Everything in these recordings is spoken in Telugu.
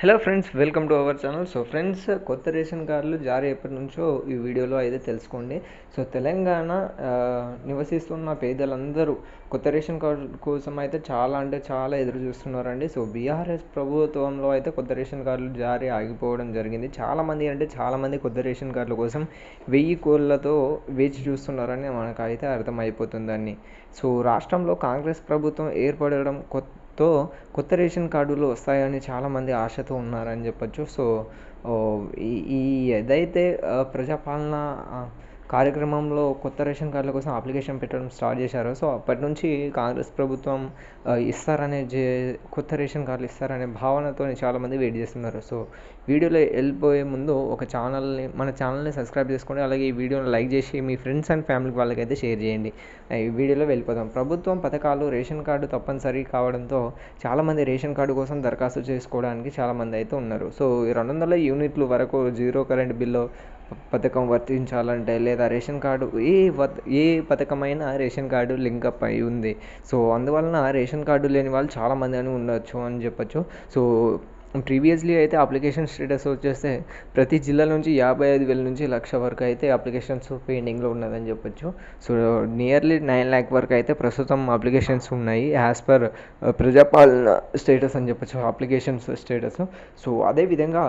Hello friends welcome to our channel so friends కొత్త రేషన్ కార్డులు జారీ ఎప్పటి నుంచో ఈ వీడియోలో అయితే తెలుసుకోండి. సో తెలంగాణ నివసిస్తున్న పేదలందరూ కొత్త రేషన్ కార్డు కోసం అయితే చాలా అంటే చాలా ఎదురు చూస్తున్నారండి. సో బీఆర్ఎస్ ప్రభుత్వంలో అయితే కొత్త రేషన్ కార్డులు జారీ ఆగిపోవడం జరిగింది. చాలామంది అంటే చాలామంది కొత్త రేషన్ కార్డుల కోసం వెయ్యి కోళ్ళతో వేచి చూస్తున్నారని మనకైతే అర్థమైపోతుందండి. సో రాష్ట్రంలో కాంగ్రెస్ ప్రభుత్వం ఏర్పడడం కొత్త తో కొత్త రేషన్ కార్డులు వస్తాయని చాలామంది ఆశతో ఉన్నారని చెప్పొచ్చు. సో ఈ ఈ ఏదైతే ప్రజాపాలన కార్యక్రమంలో కొత్త రేషన్ కార్డుల కోసం అప్లికేషన్ పెట్టడం స్టార్ట్ చేశారు. సో అప్పటి నుంచి కాంగ్రెస్ ప్రభుత్వం ఇస్తారనే జే కొత్త రేషన్ కార్డులు ఇస్తారనే భావనతో చాలామంది వెయిట్ చేస్తున్నారు. సో వీడియోలో వెళ్ళిపోయే ముందు ఒక ఛానల్ని మన ఛానల్ని సబ్స్క్రైబ్ చేసుకోండి. అలాగే ఈ వీడియోని లైక్ చేసి మీ ఫ్రెండ్స్ అండ్ ఫ్యామిలీ వాళ్ళకైతే షేర్ చేయండి. ఈ వీడియోలో వెళ్ళిపోదాం. ప్రభుత్వం పథకాలు రేషన్ కార్డు తప్పనిసరి కావడంతో చాలామంది రేషన్ కార్డు కోసం దరఖాస్తు చేసుకోవడానికి చాలామంది అయితే ఉన్నారు. సో ఈ రెండు వందల యూనిట్లు వరకు జీరో కరెంట్ బిల్లు పథకం వర్తించాలంటే లేదా రేషన్ కార్డు ఏ ఏ పథకమైనా రేషన్ కార్డు లింకప్ అయి ఉంది సో అందువలన రేషన్ కార్డు లేని వాళ్ళు చాలామంది అని ఉండొచ్చు అని చెప్పొచ్చు సో ప్రీవియస్లీ అయితే అప్లికేషన్ స్టేటస్ వచ్చేస్తే ప్రతి జిల్లా నుంచి యాభై ఐదు వేల నుంచి లక్ష వరకు అయితే అప్లికేషన్స్ పెండింగ్లో ఉన్నదని చెప్పొచ్చు సో నియర్లీ నైన్ ల్యాక్ వరకు అయితే ప్రస్తుతం అప్లికేషన్స్ ఉన్నాయి యాజ్ పర్ ప్రజాపాలన స్టేటస్ అని చెప్పొచ్చు అప్లికేషన్స్ స్టేటస్ సో అదేవిధంగా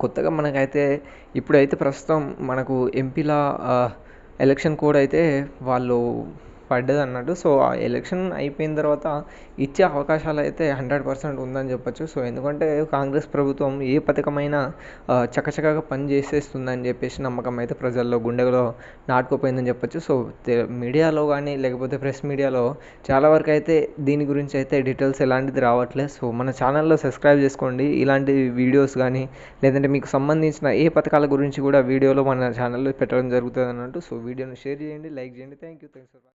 కొత్తగా మనకైతే ఇప్పుడైతే ప్రస్తుతం మనకు ఎంపీల ఎలక్షన్ కోడ్ అయితే వాళ్ళు పడ్డది అన్నట్టు సో ఆ ఎలక్షన్ అయిపోయిన తర్వాత ఇచ్చే అవకాశాలు అయితే హండ్రెడ్ పర్సెంట్ ఉందని చెప్పొచ్చు. సో ఎందుకంటే కాంగ్రెస్ ప్రభుత్వం ఏ పథకమైనా చకచకగా పని చేసేస్తుందని చెప్పేసి నమ్మకం అయితే ప్రజల్లో గుండెలో నాటుకుపోయిందని చెప్పొచ్చు. సో మీడియాలో కానీ లేకపోతే ప్రెస్ మీడియాలో చాలా వరకు అయితే దీని గురించి అయితే డీటెయిల్స్ ఎలాంటిది రావట్లేదు. సో మన ఛానల్లో సబ్స్క్రైబ్ చేసుకోండి. ఇలాంటి వీడియోస్ కానీ లేదంటే మీకు సంబంధించిన ఏ పథకాల గురించి కూడా వీడియోలో మన ఛానల్లో పెట్టడం జరుగుతుంది అన్నట్టు సో వీడియోని షేర్ చేయండి లైక్ చేయండి. Thank you thanks for